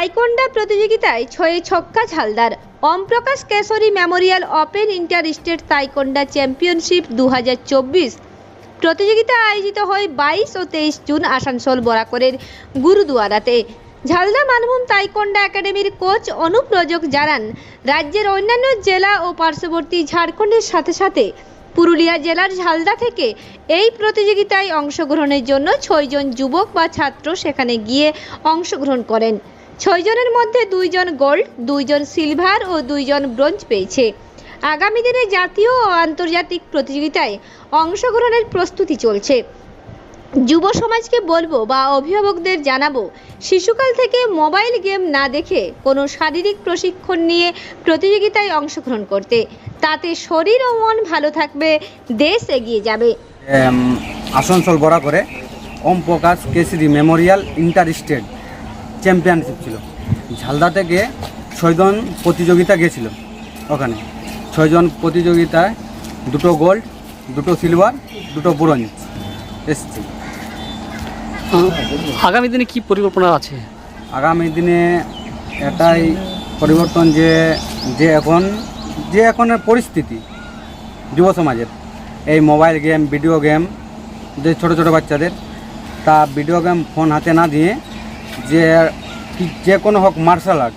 তাইকোন্ডা প্রতিযোগিতায় ছয়ে ছক্কা ঝালদার। Omprakash Keshari memorial open interstate taekwondo championship দু প্রতিযোগিতা আয়োজিত হয় বাইশ ও তেইশ জুন আসানসোল বরাকরের গুরুদুয়ারাতে। ঝালদা মানভূম তাইকোন্ডা একাডেমির কোচ অনুপ রজক জানান, রাজ্যের অন্যান্য জেলা ও পার্শ্ববর্তী ঝাড়খণ্ডের সাথে সাথে পুরুলিয়া জেলার ঝালদা থেকে এই প্রতিযোগিতায় অংশগ্রহণের জন্য ছয়জন যুবক বা ছাত্র সেখানে গিয়ে অংশগ্রহণ করেন। ছয়জনের মধ্যে দুইজন গোল্ড, দুইজন সিলভার ও দুইজন ব্রোঞ্জ পেয়েছে। আগামী দিনে জাতীয় ও আন্তর্জাতিক প্রতিযোগিতায় অংশগ্রহণের প্রস্তুতি চলছে। যুব সমাজকে বলব বা অভিভাবকদের জানাব, শিশুকাল থেকে মোবাইল গেম না দেখে কোনো শারীরিক প্রশিক্ষণ নিয়ে প্রতিযোগিতায় অংশগ্রহণ করতে। তাতে শরীর ও মন ভালো থাকবে, দেশ এগিয়ে যাবে। আসানসোল বড়া করে Om Prakash Kesari memorial interstate. Championship ছিল। ঝালদা থেকে ছয়জন প্রতিযোগিতা গেছিল ওখানে। ছয়জন প্রতিযোগিতায় দুটো গোল্ড দুটো সিলভার দুটো ব্রোঞ্জ এসছে। আগামী দিনে কি পরিকল্পনা আছে? আগামী দিনে এটাই পরিবর্তন যে যে এখন যে এখনের পরিস্থিতি যুব সমাজের। এই মোবাইল গেম ভিডিও গেম যে ছোট ছোট বাচ্চাদের তা ভিডিও গেম ফোন হাতে না দিয়ে যে যে কোনো হোক মার্শাল আর্ট,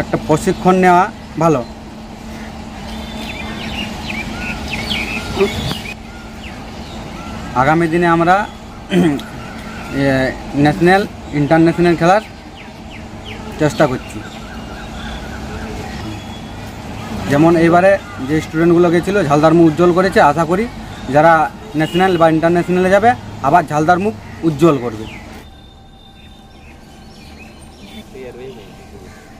একটা প্রশিক্ষণ নেওয়া ভালো। আগামী দিনে আমরা ন্যাশনাল, ইন্টারন্যাশনাল খেলার চেষ্টা করছি। যেমন এইবারে যে স্টুডেন্টগুলো গেছিল ঝালদার মুখ উজ্জ্বল করেছে, আশা করি যারা ন্যাশনাল বা ইন্টারন্যাশনালে যাবে, আবার ঝালদার মুখ উজ্জ্বল করবে। Pria.